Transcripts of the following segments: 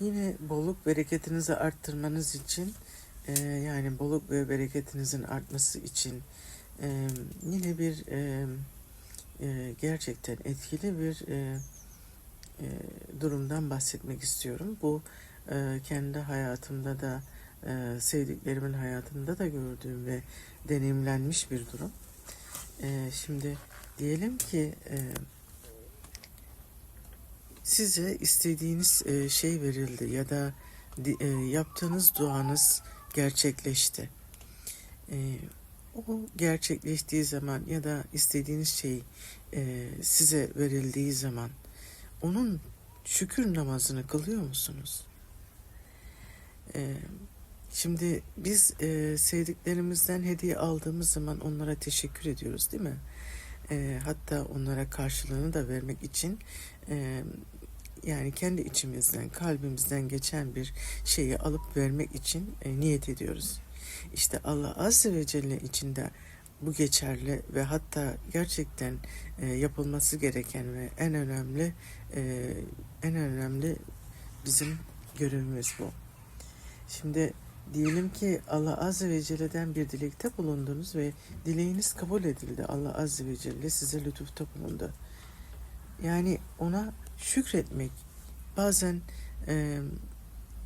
Yine bolluk bereketinizi arttırmanız için e, yani bolluk ve bereketinizin artması için e, yine bir e, e, gerçekten etkili bir e, e, durumdan bahsetmek istiyorum. Bu e, kendi hayatımda da e, sevdiklerimin hayatında da gördüğüm ve deneyimlenmiş bir durum. E, şimdi diyelim ki e, size istediğiniz e, şey verildi ya da e, yaptığınız duanız gerçekleşti. E, o gerçekleştiği zaman ya da istediğiniz şey size verildiği zaman onun şükür namazını kılıyor musunuz? Şimdi biz sevdiklerimizden hediye aldığımız zaman onlara teşekkür ediyoruz değil mi? Hatta onlara karşılığını da vermek için yani kendi içimizden, kalbimizden geçen bir şeyi alıp vermek için e, niyet ediyoruz. İşte Allah Azze ve Celle içinde bu geçerli ve hatta gerçekten e, yapılması gereken ve en önemli e, en önemli bizim görevimiz bu. Şimdi diyelim ki Allah Azze ve Celle'den bir dilekte bulundunuz ve dileğiniz kabul edildi. Allah Azze ve Celle size lütufta bulundu. Yani ona şükretmek bazen e,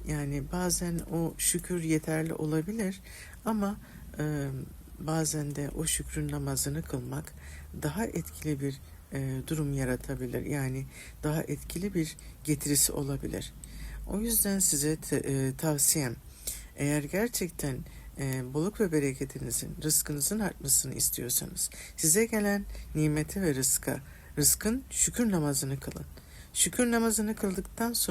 yani bazen o şükür yeterli olabilir ama e, bazen de o şükrün namazını kılmak daha etkili bir e, durum yaratabilir. Yani daha etkili bir getirisi olabilir. O yüzden size te- e, tavsiyem eğer gerçekten e, bolluk ve bereketinizin, rızkınızın artmasını istiyorsanız size gelen nimete ve rızka, rızkın şükür namazını kılın. Şükür namazını kıldıktan sonra